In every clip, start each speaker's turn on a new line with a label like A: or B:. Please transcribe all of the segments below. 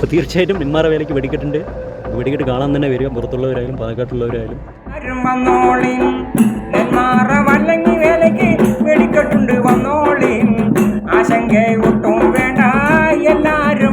A: അപ്പോൾ തീർച്ചയായിട്ടും നെന്മാറ വേലയ്ക്ക് വെടിക്കെട്ടുണ്ട്. വെടിക്കെട്ട് കാണാൻ തന്നെ വരിക. പുറത്തുള്ളവരായാലും പാലക്കാട്ടുള്ളവരായാലും.
B: വെടിക്കെട്ടുണ്ട് വേണ്ട. എല്ലാരും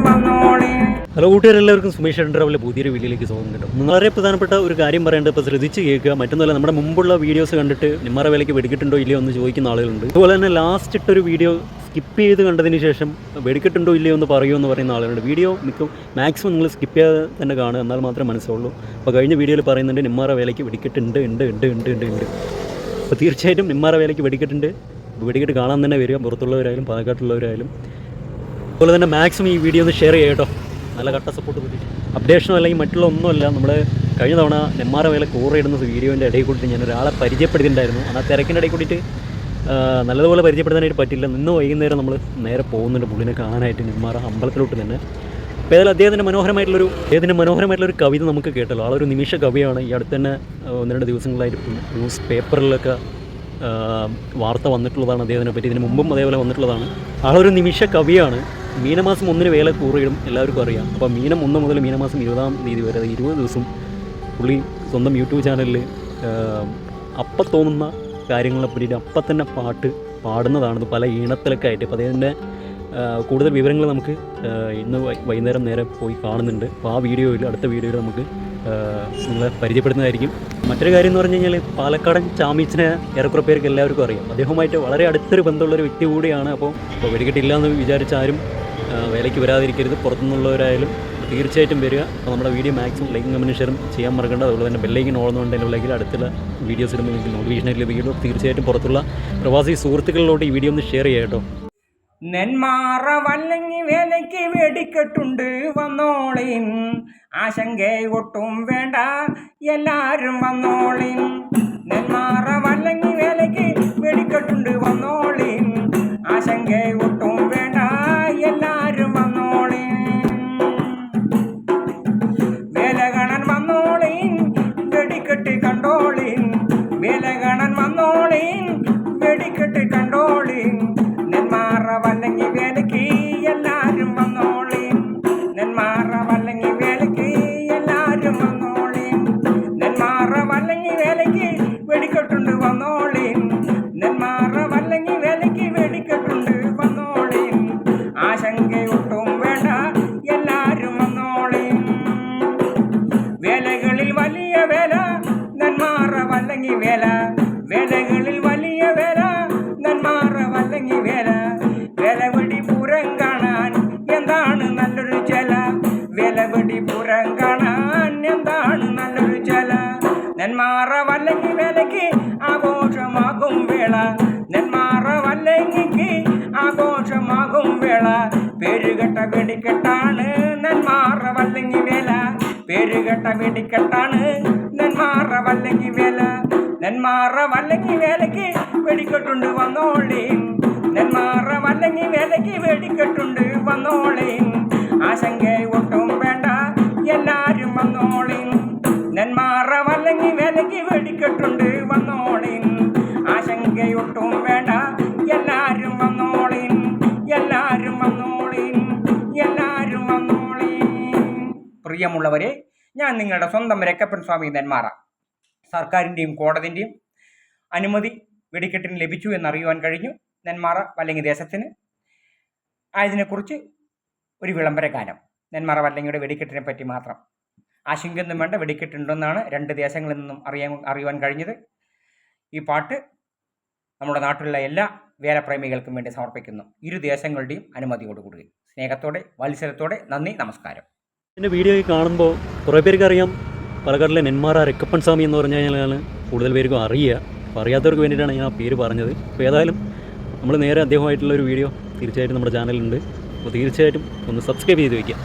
A: ഹലോ കൂട്ടുകാരെല്ലാവർക്കും സുമേഷ് ട്രാവലിലെ പുതിയൊരു വീഡിയോയിലേക്ക് സ്വാഗതം കേട്ടോ. വളരെ പ്രധാനപ്പെട്ട ഒരു കാര്യം പറയേണ്ടത് ഇപ്പോൾ ശ്രദ്ധിച്ച് കേൾക്കുക. മറ്റൊന്നുമല്ല നമ്മുടെ മുമ്പുള്ള വീഡിയോസ് കണ്ടിട്ട് നിമ്മറ വിലയ്ക്ക് വെടിക്കിട്ടുണ്ടോ ഇല്ലയോ എന്ന് ചോദിക്കുന്ന ആളുകളുണ്ട്. അതുപോലെ തന്നെ ലാസ്റ്റ് ഇട്ടൊരു വീഡിയോ സ്കിപ്പ് ചെയ്ത് കണ്ടതിന് ശേഷം വെടിക്കെട്ടുണ്ടോ ഇല്ലയോ എന്ന് പറയുമോ എന്ന് പറയുന്ന ആളുകളുണ്ട് വീഡിയോ മിക്ക മാക്സിമം നിങ്ങൾ സ്കിപ്പ് ചെയ്യാതെ തന്നെ കാണുക. എന്നാൽ മാത്രമേ മനസ്സുള്ളൂ. അപ്പോൾ കഴിഞ്ഞ വീഡിയോയിൽ പറയുന്നുണ്ട് നിമ്മാറ വേലയ്ക്ക് വെടിക്കെട്ടുണ്ട് ഉണ്ട് ഉണ്ട് ഉണ്ട് ഉണ്ട് ഉണ്ട്. അപ്പോൾ തീർച്ചയായിട്ടും നിമ്മാറ വേലയ്ക്ക് വെടിക്കെട്ടുണ്ട്. വെടിക്കെട്ട് കാണാൻ തന്നെ വരിക. പുറത്തുള്ളവരായാലും പാലക്കാട്ടുള്ളവരായാലും. അതുപോലെ തന്നെ മാക്സിമം ഈ വീഡിയോ ഒന്ന് ഷെയർ ചെയ്യുക കേട്ടോ. നല്ല കട്ട സപ്പോർട്ട് പ്രതീക്ഷ അപ്ഡേഷനോ അല്ലെങ്കിൽ മറ്റുള്ള ഒന്നുമല്ല നമ്മൾ കഴിഞ്ഞ തവണ നെമ്മാറ വേല കൂറിയിടുന്ന വീഡിയോന്റെ ഇടയിൽ കൂട്ടിയിട്ട് ഞാൻ ഒരാളെ പരിചയപ്പെടുത്തിയിട്ടുണ്ടായിരുന്നു. ആ തിരക്കിന്റെ ഇടയിൽ കൂട്ടിയിട്ട് നല്ലതുപോലെ പരിചയപ്പെടുത്താനായിട്ട് പറ്റില്ല. ഇന്ന് വൈകുന്നേരം നമ്മൾ നേരെ പോകുന്നുണ്ട് പുള്ളിനെ കാണാനായിട്ട് നെന്മാറ അമ്പലത്തിലോട്ട് തന്നെ. അപ്പോൾ ഏതായാലും അദ്ദേഹത്തിന്റെ മനോഹരമായിട്ടുള്ളൊരു അദ്ദേഹത്തിന്റെ മനോഹരമായിട്ടുള്ളൊരു കവിത നമുക്ക് കേട്ടല്ലോ. ആളൊരു നിമിഷ കവിയാണ്. ഈ അടുത്ത് തന്നെ ആ, ഒന്ന് രണ്ട് ദിവസങ്ങളായിട്ട് ന്യൂസ് പേപ്പറിലൊക്കെ വാർത്ത വന്നിട്ടുള്ളതാണ് അദ്ദേഹത്തിനെ പറ്റി. ഇതിന് മുമ്പും അതേപോലെ വന്നിട്ടുള്ളതാണ്. ആളൊരു നിമിഷ കവിയാണ്. മീനമാസം ഒന്നിന് വേല കൂറിയിടും എല്ലാവർക്കും അറിയാം. അപ്പോൾ മീനം ഒന്ന് മുതൽ മീനമാസം ഇരുപതാം തീയതി വരെ ഇരുപത് ദിവസം പുള്ളി സ്വന്തം യൂട്യൂബ് ചാനലിൽ അപ്പം തോന്നുന്ന കാര്യങ്ങളെ പറ്റിയിട്ട് അപ്പം തന്നെ പാട്ട് പാടുന്നതാണ് പല ഈണത്തിലൊക്കെ ആയിട്ട്. അപ്പോൾ അതിന്റെ കൂടുതൽ വിവരങ്ങൾ നമുക്ക് ഇന്ന് വൈകുന്നേരം നേരെ പോയി കാണുന്നുണ്ട്. അപ്പോൾ ആ വീഡിയോയിൽ അടുത്ത വീഡിയോയിൽ നമുക്ക് നിങ്ങളെ പരിചയപ്പെടുന്നതായിരിക്കും. മറ്റൊരു കാര്യം എന്ന് പറഞ്ഞു കഴിഞ്ഞാൽ പാലക്കാടൻ ചാമീച്ചിനെ ഏറെക്കുറെ പേർക്ക് എല്ലാവർക്കും അറിയാം. അദ്ദേഹവുമായിട്ട് വളരെ അടുത്തൊരു ബന്ധമുള്ളൊരു വ്യക്തി കൂടിയാണ്. അപ്പോൾ അപ്പോൾ വെടിക്കെട്ടില്ല എന്ന് വിചാരിച്ച ആരും വേലയ്ക്ക് വരാതിരിക്കരുത്. പുറത്തുനിന്നുള്ളവരായാലും തീർച്ചയായിട്ടും വരിക. അപ്പോൾ നമ്മുടെ വീഡിയോ മാക്സിമം ലൈക്കും കമന്റും ഷെയറും ചെയ്യാൻ മറക്കേണ്ട. അതുപോലെ തന്നെ ബെല്ലൈക്കൻ ഓടുന്നുണ്ടെങ്കിൽ ലൈക്കിൽ അടുത്തുള്ള വീഡിയോസ് ഇടുമ്പോൾ നിങ്ങൾക്ക് നോട്ടിഫിക്കേഷനിൽ ലഭിക്കുള്ളൂ തീർച്ചയായിട്ടും പുറത്തുള്ള പ്രവാസി സുഹൃത്തുക്കളിലോട്ട് ഈ വീഡിയോ ഒന്ന് ഷെയർ ചെയ്യാം കേട്ടോ.
B: നെന്മാറ വല്ലങ്ങി വേലയ്ക്ക് വെടിക്കെട്ടുണ്ട് വന്നോളിൻ. ആശങ്ക ഒട്ടും വേണ്ട. എല്ലാരും വന്നോളിൻ. നെന്മാറ എല്ലാരും വന്നോളിൻ നെന്മാറ വല്ലങ്ങി വേലയ്ക്ക് ആഘോഷമാകും വേള. നെന്മാറ വല്ലങ്ങിക്ക് ആഘോഷമാകും വേള. പേരുകെട്ട വെടിക്കെട്ടാണ് നെന്മാറ വല്ലങ്ങി വേല. പേരുകെട്ട വെടിക്കെട്ടാണ് നെന്മാറ വല്ലങ്ങി വേല. നെന്മാറ വല്ലങ്ങി വേലയ്ക്ക് വെടിക്കെട്ടുണ്ട് വന്നോളീൻ. നെന്മാറ വല്ലങ്ങി വേലയ്ക്ക് വെടിക്കെട്ടുണ്ട് വന്നോളീൻ. ആശങ്ക ഒട്ടും ആശങ്കയൊട്ടും വേണ്ട. എല്ലാരും വന്നോളീൻ. എല്ലാരും വന്നോളീൻ. എല്ലാരും വന്നോളീൻ. പ്രിയമുള്ളവരെ ഞാൻ നിങ്ങളുടെ സ്വന്തം രക്കപ്പൻ സ്വാമി നെന്മാറ സർക്കാരിന്റെയും കോടതിന്റെയും അനുമതി വെടിക്കെട്ടിന് ലഭിച്ചു എന്നറിയുവാൻ കഴിഞ്ഞു നെന്മാറ വല്ലങ്ങി ദേശത്തിന്. ആയതിനെക്കുറിച്ച് ഒരു വിളംബര ഗാനം നെന്മാറ വല്ലങ്ങിയുടെ വെടിക്കെട്ടിനെ പറ്റി മാത്രം. ആശങ്കയൊന്നും വേണ്ട വെടിക്കെട്ടുണ്ടെന്നാണ് രണ്ട് ദേശങ്ങളിൽ നിന്നും അറിയാൻ അറിയുവാൻ കഴിഞ്ഞത്. ഈ പാട്ട് നമ്മുടെ നാട്ടിലുള്ള എല്ലാ വേലപ്രേമികൾക്കും വേണ്ടി സമർപ്പിക്കുന്നു. ഇരു ദേശങ്ങളുടെയും അനുമതിയോടുകൂടി. സ്നേഹത്തോടെ വത്സരത്തോടെ നന്ദി നമസ്കാരം.
A: എന്റെ വീഡിയോ കാണുമ്പോൾ കുറേ പേർക്ക് അറിയാം. പാലക്കാട്ടിലെ നെന്മാറ രക്കപ്പൻ സ്വാമി എന്ന് പറഞ്ഞു കഴിഞ്ഞാലാണ് കൂടുതൽ പേർക്കും അറിയുക. അപ്പോൾ അറിയാത്തവർക്ക് വേണ്ടിയിട്ടാണ് ഞാൻ ആ പേര് പറഞ്ഞത്. അപ്പോൾ ഏതായാലും നമ്മൾ നേരെ അദ്ദേഹമായിട്ടുള്ള ഒരു വീഡിയോ തീർച്ചയായിട്ടും നമ്മുടെ ചാനലുണ്ട് അപ്പോൾ തീർച്ചയായിട്ടും ഒന്ന് സബ്സ്ക്രൈബ് ചെയ്ത് വയ്ക്കുക